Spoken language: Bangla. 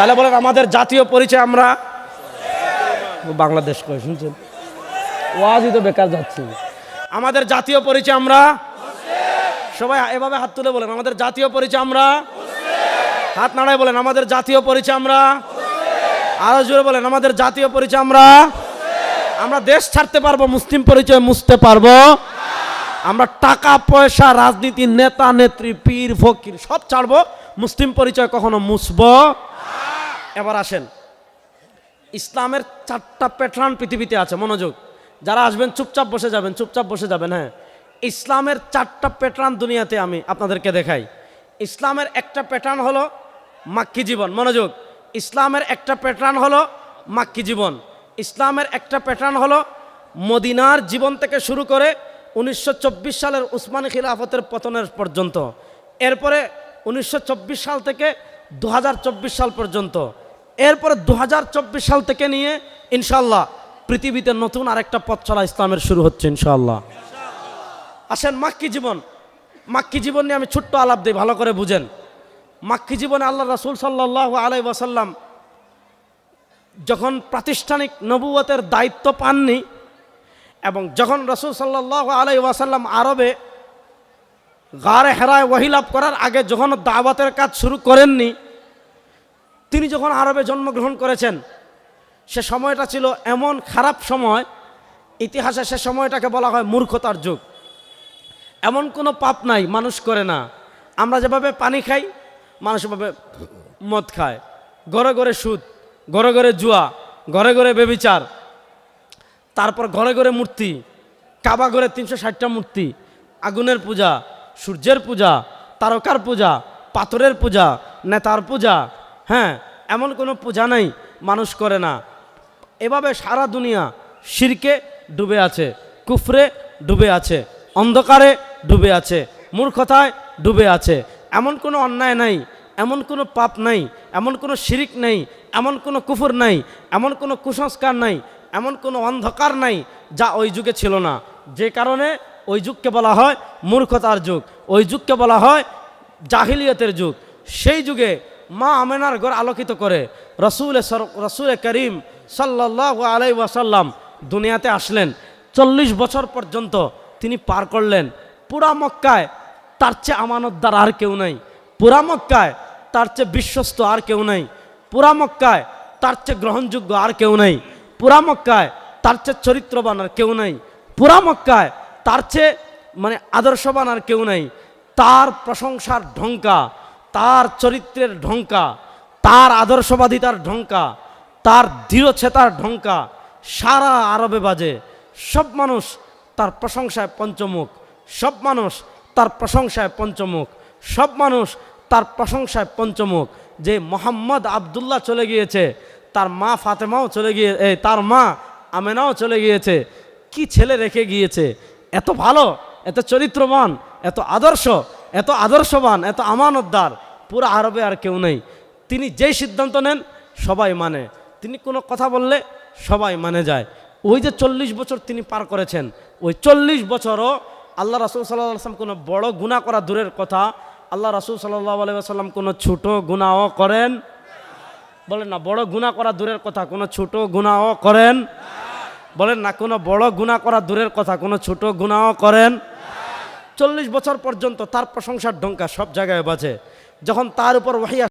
তাহলে বলেন আমাদের জাতীয় পরিচয় আমরা বাংলাদেশ করে শুনছেন? ওয়াজই তো বেকার যাচ্ছে। আমাদের জাতীয় পরিচয় আমরা সবাই এভাবে হাত তুলে বলেন, আমাদের জাতীয় পরিচয় আমরা হাত নাড়ায় বলেন, আমাদের জাতীয় পরিচয় আমরা আরও জোরে বলেন, আমাদের জাতীয় পরিচয় আমরা আমরা দেশ ছাড়তে পারব, মুসলিম পরিচয় মুছতে পারব। আমরা টাকা, পয়সা, রাজনীতি, নেতা, নেত্রী, পীর, ফকির সব ছাড়বো, মুসলিম পরিচয় কখনো মুছবো। এবার আসেন। ইসলামের চারটা প্যাটার্ন পৃথিবীতে আছে, মনোযোগ। যারা আসবেন, চুপচাপ বসে যাবেন, চুপচাপ বসে যাবেন হ্যাঁ। ইসলামের চারটা প্যাটার্ন দুনিয়াতে আমি আপনাদেরকে দেখাই। ইসলামের একটা প্যাটার্ন হলো মাক্কি জীবন, মনোযোগ। ইসলামের একটা প্যাটার্ন হলো মাক্কি জীবন। ইসলামের একটা প্যাটার্ন হলো মদিনার জীবন থেকে শুরু করে উনিশশো চব্বিশ সালের উসমানী খিলাফতের পতনের পর্যন্ত। এরপরে উনিশশো চব্বিশ সাল থেকে দু হাজার চব্বিশ সাল পর্যন্ত। এরপরে দু হাজার চব্বিশ সাল থেকে নিয়ে ইনশাল্লাহ পৃথিবীতে নতুন আরেকটা পথ চলা ইসলামের শুরু হচ্ছে ইনশাল্লাহ আসেন মাক্কি জীবন। মাক্কি জীবন নিয়ে আমি ছোট্ট আলাপ দিই, ভালো করে বুঝেন। মাক্কি জীবনে আল্লাহ রাসুল সাল্লাহ আলাই ওয়াসাল্লাম যখন প্রাতিষ্ঠানিক নবুয়তের দায়িত্ব পাননি এবং যখন রসুল সাল্লাহ আলাই ওয়াসাল্লাম আরবে গারে হেরায় ওয়াহিলাভ করার আগে যখন দাওয়াতের কাজ শুরু করেননি তিনি যখন আরবে জন্মগ্রহণ করেছেন, সে সময়টা ছিল এমন খারাপ সময়, ইতিহাসে সে সময়টাকে বলা হয় মূর্খতার যুগ। এমন কোনো পাপ নাই, মানুষ করে না। আমরা যেভাবে পানি খাই, মানুষ এভাবে মদ খায়। ঘরে ঘরে সুদ, ঘরে ঘরে জুয়া, ঘরে ঘরে বেবিচার, তারপর ঘরে ঘরে মূর্তি, কাবা ঘরে তিনশো ষাটটা মূর্তি, আগুনের পূজা, সূর্যের পূজা, তারকার পূজা, পাথরের পূজা, নেতার পূজা হ্যাঁ এমন কোনো পূজা নাই, মানুষ করে না। এভাবে সারা দুনিয়া শিরকে ডুবে আছে, কুফরে ডুবে আছে, অন্ধকারে ডুবে আছে, মূর্খতায় ডুবে আছে। এমন কোনো অন্যায় নাই, এমন কোনো পাপ নাই, এমন কোনো শিরিক নেই, এমন কোনো কুফর নাই, এমন কোনো কুসংস্কার নাই, এমন কোনো অন্ধকার নাই যা ওই যুগে ছিল না। যে কারণে ওই যুগকে বলা হয় মূর্খতার যুগ, ওই যুগকে বলা হয় জাহিলিয়তের যুগ। সেই যুগে মা আমেনার ঘর আলোকিত করে। রসুল রসুল করিম সাল্লাহ আলাই ওয়াসাল্লাম দুনিয়াতে আসলেন। চল্লিশ বছর পর্যন্ত তিনি পার করলেন। পুরা মক্কায় তার চেয়ে আমানতদার আর কেউ নাই। পুরা মক্কায় তার চেয়ে বিশ্বস্ত আর কেউ নাই। পুরা মক্কায় তার চেয়ে গ্রহণযোগ্য আর কেউ নাই। পুরা মক্কায় তার চেয়ে চরিত্রবান আর কেউ নাই। পুরা মক্কায় তার চেয়ে মানে আদর্শবান আর কেউ নাই। তার প্রশংসার ঢঙ্কা তার চরিত্রের ঢঙ্কা তার আদর্শবাদিতার ঢঙ্কা তার দৃঢ়ছেতার ঢঙ্কা সারা আরবে বাজে। সব মানুষ তার প্রশংসায় পঞ্চমুখ, সব মানুষ তার প্রশংসায় পঞ্চমুখ, সব মানুষ তার প্রশংসায় পঞ্চমুখ। যে মোহাম্মদ আবদুল্লাহ চলে গিয়েছে, তার মা ফাতেমাও চলে গিয়ে তার মা আমেনাও চলে গিয়েছে, কি ছেলে রেখে গিয়েছে? এত ভালো, এত চরিত্রবান, এত আদর্শ এত আদর্শবান, এত আমানতদার, পুরো আরবে আর কেউ নেই। তিনি যেই সিদ্ধান্ত নেন, সবাই মানে। তিনি কোনো কথা বললে সবাই মানে যায়। ওই যে চল্লিশ বছর তিনি পার করেছেন, ওই চল্লিশ বছরও আল্লাহ রাসুল সাল্লাহ আসলাম কোনো বড় গুণা করা দূরের কথা। আল্লাহ রাসুল সাল্লাহ আলাইসাল্লাম কোনো ছোট গুণাও করেন। বলেন না, বড় গুণা করা দূরের কথা, কোনো ছোট গুণাও করেন। বলেন না, কোনো বড় গুণা করা দূরের কথা, কোনো ছোট গুণাও করেন। চল্লিশ বছর পর্যন্ত তার প্রশংসার ঢঙ্কা সব জায়গায় বাজে। যখন তার উপর ওয়াহি